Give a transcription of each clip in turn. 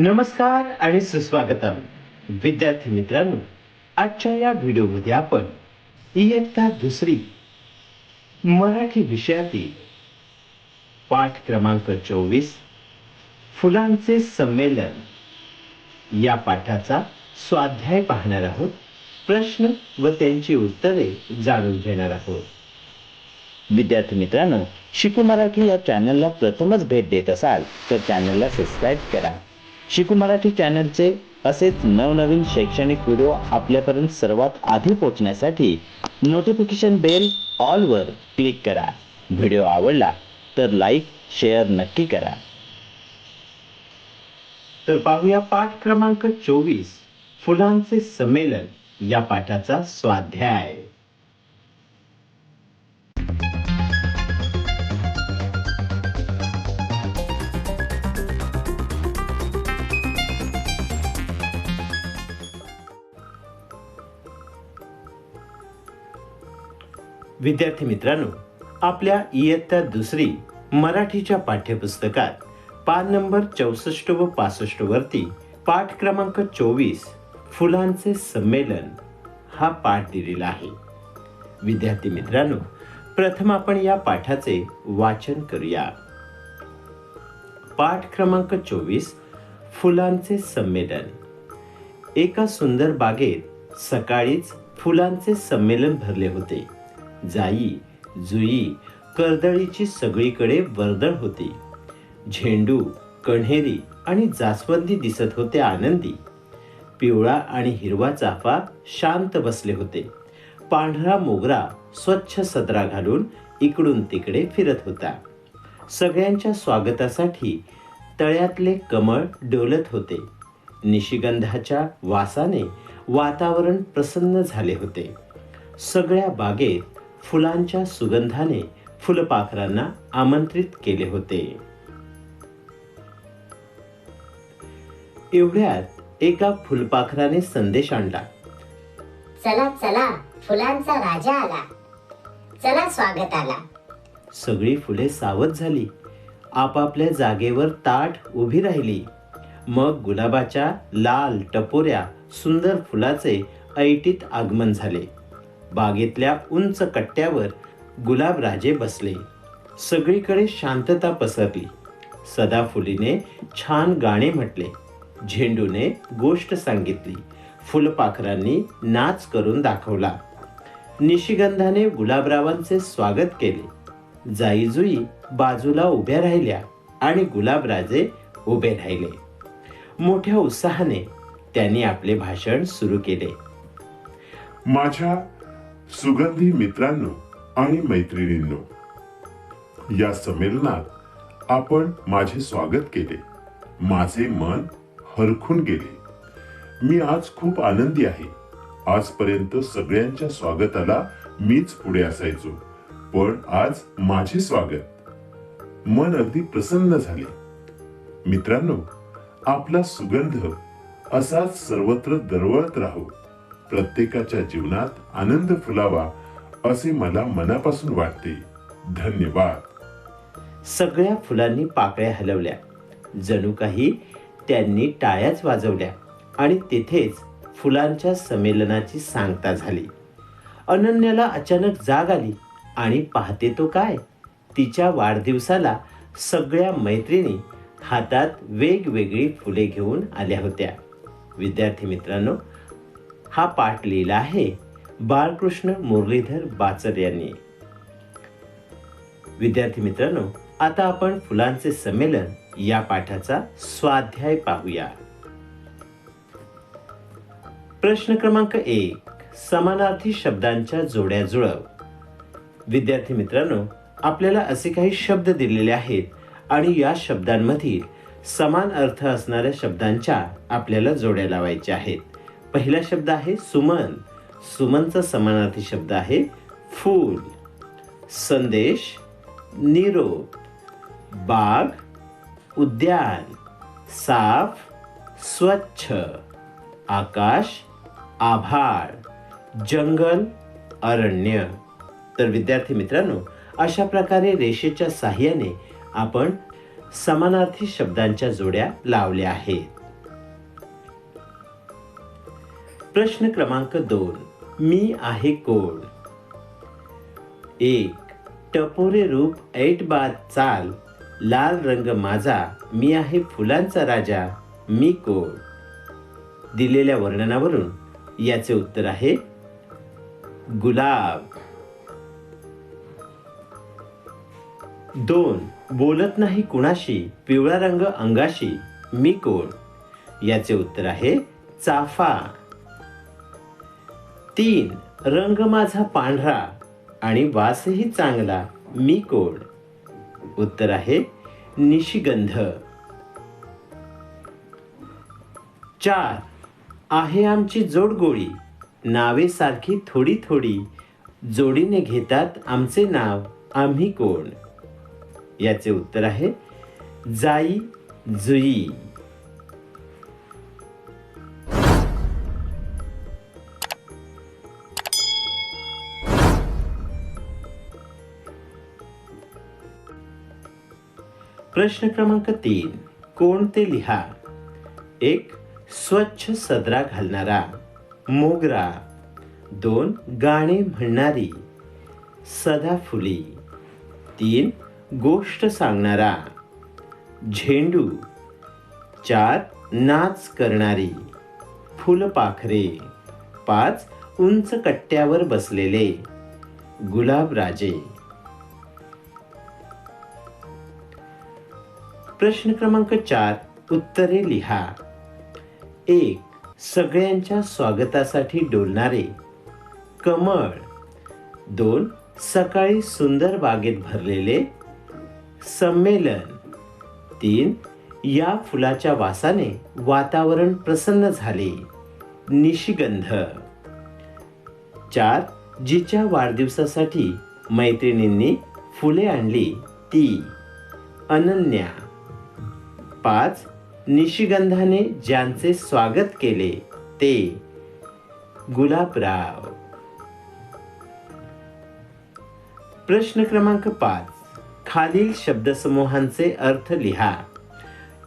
नमस्कार आणि सुस्वागतम. विद्यार्थी मित्रांनो आजच्या या व्हिडिओमध्ये आपण इयत्ता दुसरी मराठी विषयातील पाठ क्रमांक चोवीस फुलांचे संमेलन या पाठाचा स्वाध्याय पाहणार आहोत. प्रश्न व त्यांची उत्तरे जाणून घेणार आहोत. विद्यार्थी मित्रांनो शिकू मराठी या चॅनलला प्रथमच भेट देत असाल तर चॅनलला सबस्क्राईब करा. शिकू मराठी चॅनलचे असेच नवनवीन शैक्षणिक व्हिडिओ आपल्यापर्यंत सर्वात आधी पोहोचण्यासाठी नोटिफिकेशन बेल ऑलवर क्लिक करा. व्हिडिओ आवडला तर लाईक शेअर नक्की करा. तर पाहूया पाठ क्रमांक चोवीस. फुलांचे संमेलन या पाठाचा स्वाध्याय. विद्यार्थी मित्रांनो आपल्या इयत्ता दुसरी मराठीच्या पाठ्यपुस्तकात पान नंबर चौसष्ट व पासष्ट वरती पाठ क्रमांक चोवीस फुलांचे संमेलन हा पाठ दिलेला आहे. विद्यार्थी मित्रांनो प्रथम आपण या पाठाचे वाचन करूया. पाठ क्रमांक चोवीस फुलांचे संमेलन. एका सुंदर बागेत सकाळीच फुलांचे संमेलन भरले होते. जाई जुई कर्दळीची सगळीकडे वर्दळ होती. झेंडू कण्हेरी आणि जास्वंदी दिसत होते आनंदी. पिवळा आणि हिरवा चाफा शांत बसले होते. पांढरा मोगरा स्वच्छ सदरा घालून इकडून तिकडे फिरत होता. सगळ्यांच्या स्वागतासाठी तळ्यातले कमळ डोलत होते. निशिगंधाच्या वासाने वातावरण प्रसन्न झाले होते. सगळ्या बागेत फुलांच्या सुगंधाने फुलपाखरांना आमंत्रित केले होते. एवढ्यात एका फुलपाखराने संदेश आणला. चला चला फुलांचा राजा आला. चला स्वागताला सगळी फुले सावध झाली. आपापल्या जागेवर ताठ उभी राहिली. मग गुलाबाच्या लाल टपोऱ्या सुंदर फुलाचे ऐटीत आगमन झाले. बागेतल्या उंच कट्ट्यावर गुलाबराजे बसले. सगळीकडे शांतता पसरली. सदाफुलीने छान गाणे म्हटले. झेंडूने गोष्ट सांगितली. फुलपाखरांनी नाच करून दाखवला. निशिगंधाने गुलाबरावांचे स्वागत केले. जाईजुई बाजूला उभ्या राहिल्या आणि गुलाबराजे उभे राहिले. मोठ्या उत्साहाने त्यांनी आपले भाषण सुरू केले. माझ्या सुगंधी मित्रांनो आणि मैत्रिणींनो या संमेलनात आपण माझे स्वागत केले. माझे मन हरखून गेले. मी आज खूप आनंदी आहे. आजपर्यंत सगळ्यांच्या स्वागताला मीच पुढे असायचो पण आज माझे स्वागत मन अगदी प्रसन्न झाले. मित्रांनो आपला सुगंध असाच सर्वत्र दरवळत राहू. प्रत्येकाच्या जीवनात आनंद फुलावा असे मला मनापासून वाटते. धन्यवाद. सगळ्या फुलांनी पाकळ्या हलवल्या. जणू काही त्यांनी टाळ्याच वाजवल्या आणि तेथेच फुलांच्या संमेलनाची सांगता झाली. अनन्याला अचानक जाग आली आणि पाहते तो काय? तिच्या वाढदिवसाला सगळ्या मैत्रिणी हातात वेगवेगळी फुले घेऊन आल्या होत्या. विद्यार्थी मित्रांनो हा पाठ लिहिला आहे बाळकृष्ण मुरलीधर बाचर यांनी. विद्यार्थी मित्रांनो आता आपण फुलांचे संमेलन या पाठाचा स्वाध्याय पाहूया. प्रश्न क्रमांक एक समानार्थी शब्दांच्या जोड्या जुळव विद्यार्थी मित्रांनो आपल्याला असे काही शब्द दिलेले आहेत आणि या शब्दांमधील समान अर्थ असणाऱ्या शब्दांच्या आपल्याला जोड्या लावायच्या आहेत. पहिला शब्द आहे सुमन. सुमनचा समानार्थी शब्द आहे फूल. संदेश निरोप. बाग उद्यान. साफ स्वच्छ. आकाश आभाळ. जंगल अरण्य. तर विद्यार्थी मित्रांनो अशा प्रकारे रेषेच्या साह्याने आपण समानार्थी शब्दांच्या जोड्या लावल्या आहेत. प्रश्न क्रमांक दोन. मी आहे कोण? एक टपोरे रूप ऐट बाद चाल लाल रंग माझा मी आहे फुलांचा राजा मी कोण? दिलेल्या वर्णनावरून याचे उत्तर आहे गुलाब. दोन बोलत नाही कुणाशी पिवळा रंग अंगाशी मी कोण? याचे उत्तर आहे चाफा. तीन रंग माझा पांढरा आणि वासही चांगला मी कोण उत्तर आहे निशिगंध. चार आहे आमची जोडगोळी नावे सारखी थोडी थोडी. जोडीने घेतात आमचे नाव आम्ही कोण? याचे उत्तर आहे जाई जुई. प्रश्न क्रमांक तीन. कोणते लिहा? एक स्वच्छ सदरा घालणारा. मोगरा. दोन गाणे म्हणणारी. सदाफुली तीन गोष्ट सांगणारा. झेंडू. चार नाच करणारी. फुलपाखरे. पाच उंच कट्ट्यावर बसलेले. गुलाबराजे. प्रश्न क्रमांक चार उत्तरे लिहा. एक सगळ्यांच्या स्वागतासाठी डोलणारे. कमळ. दोन सकाळी सुंदर बागेत भरलेले. संमेलन. तीन या फुलाच्या वासाने वातावरण प्रसन्न झाले. निशिगंध. चार जिच्या वाढदिवसासाठी मैत्रिणींनी फुले आणली. ती. अनन्या. पाच निशिगंधाने ज्यांचे स्वागत केले ते गुलाबराव. प्रश्न क्रमांक पाच. खालील शब्दसमूहांचे अर्थ लिहा.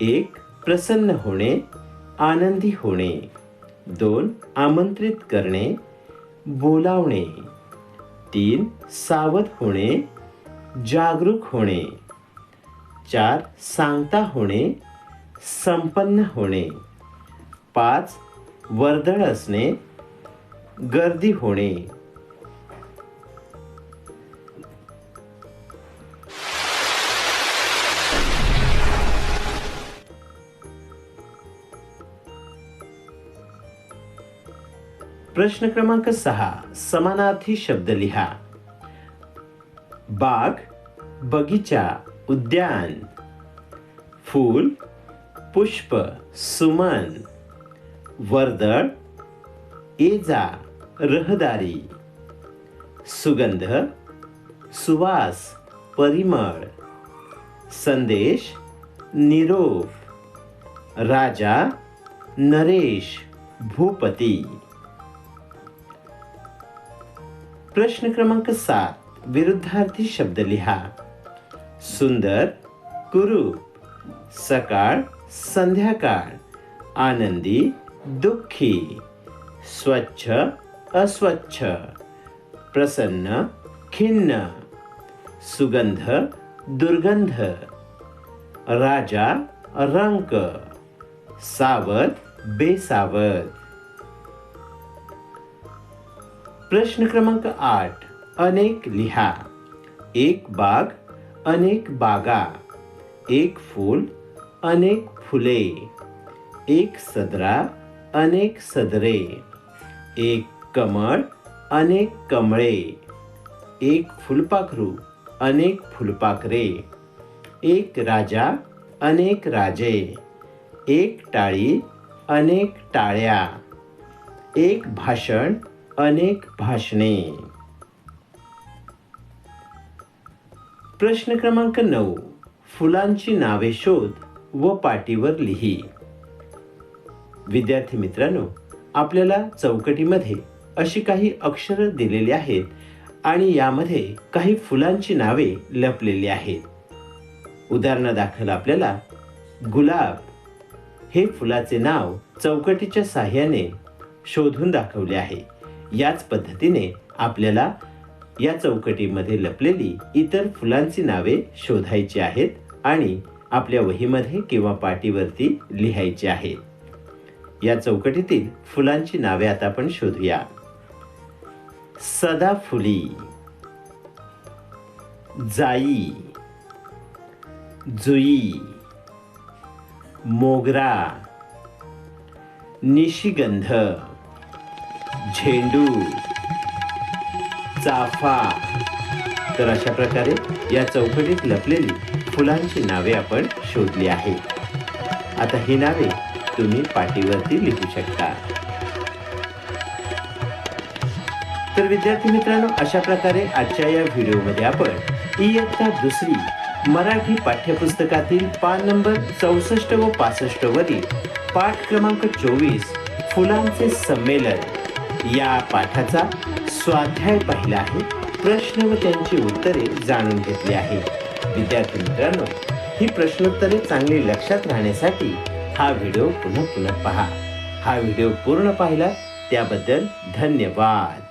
एक प्रसन्न होणे आनंदी होणे. दोन आमंत्रित करणे बोलावणे. तीन सावध होणे जागरूक होणे. चार सांगता होणे संपन्न होणे. पाच वर्दळ असणे गर्दी होणे. प्रश्न क्रमांक सहा समानार्थी शब्द लिहा. बाग बगीचा. उद्यान फूल पुष्प सुमन वर्दळ एजा रहदारी सुगंध सुवास परिमळ संदेश निरोप राजा नरेश भूपती. प्रश्न क्रमांक सात विरुद्धार्थी शब्द लिहा. सुंदर कुरूप सकाळ, संध्याकाळ। आनंदी, दुःखी। स्वच्छ, अस्वच्छ। प्रसन्न, खिन्न। सुगंध, दुर्गंध। राजा, रंक। सावध, बेसावध। प्रश्न क्रमांक आठ, अनेक लिहा। एक बाग अनेक बागा, एक फूल, अनेक फुले, एक सदरा, अनेक सदरे, एक कमळ, अनेक कमळे, एक फुलपाखरू, अनेक फुलपाखरे, एक राजा, अनेक राजे, एक टाळी, अनेक टाळ्या, एक भाषण, अनेक भाषणे. प्रश्न क्रमांक नऊ. फुलांची नावे शोध व पाटीवर लिही. विद्यार्थी मित्रांनो आपल्याला चौकटीमध्ये अशी काही अक्षरं दिलेली आहेत आणि यामध्ये काही फुलांची नावे लपलेली आहेत. उदाहरणादाखल आपल्याला. गुलाब. हे फुलाचे नाव चौकटीच्या साह्याने शोधून दाखवले आहे. याच पद्धतीने आपल्याला या चौकटीमध्ये लपलेली इतर फुलांची नावे शोधायची आहेत आणि आपल्या वहीमध्ये किंवा पाटीवरती लिहायची आहेत. या चौकटीतील फुलांची नावे आता आपण शोधूया. सदाफुली जाई. जुई. मोगरा. निशिगंध. झेंडू. चाफा. तर अशा प्रकारे या चौकटीत लपलेली फुलांची नावे आपण शोधली आहेत. आता ही नावे तुम्ही पाटीवरती लिहू शकता. तर विद्यार्थी मित्रांनो अशा प्रकारे आजच्या या व्हिडिओमध्ये आपण इयत्ता दुसरी मराठी पाठ्यपुस्तकातील पान नंबर चौसष्ट व पासष्ट वरील पाठ क्रमांक चोवीस फुलांचे संमेलन या पाठाचा स्वाध्याय पाहिला आहे. प्रश्न व त्यांची उत्तरे जाणून घेतली आहे. विद्यार्थी मित्रांनो ही प्रश्नोत्तरे चांगली लक्षात राहण्यासाठी हा व्हिडिओ पुन्हा पुन्हा पहा. हा व्हिडिओ पूर्ण पाहिला त्याबद्दल धन्यवाद.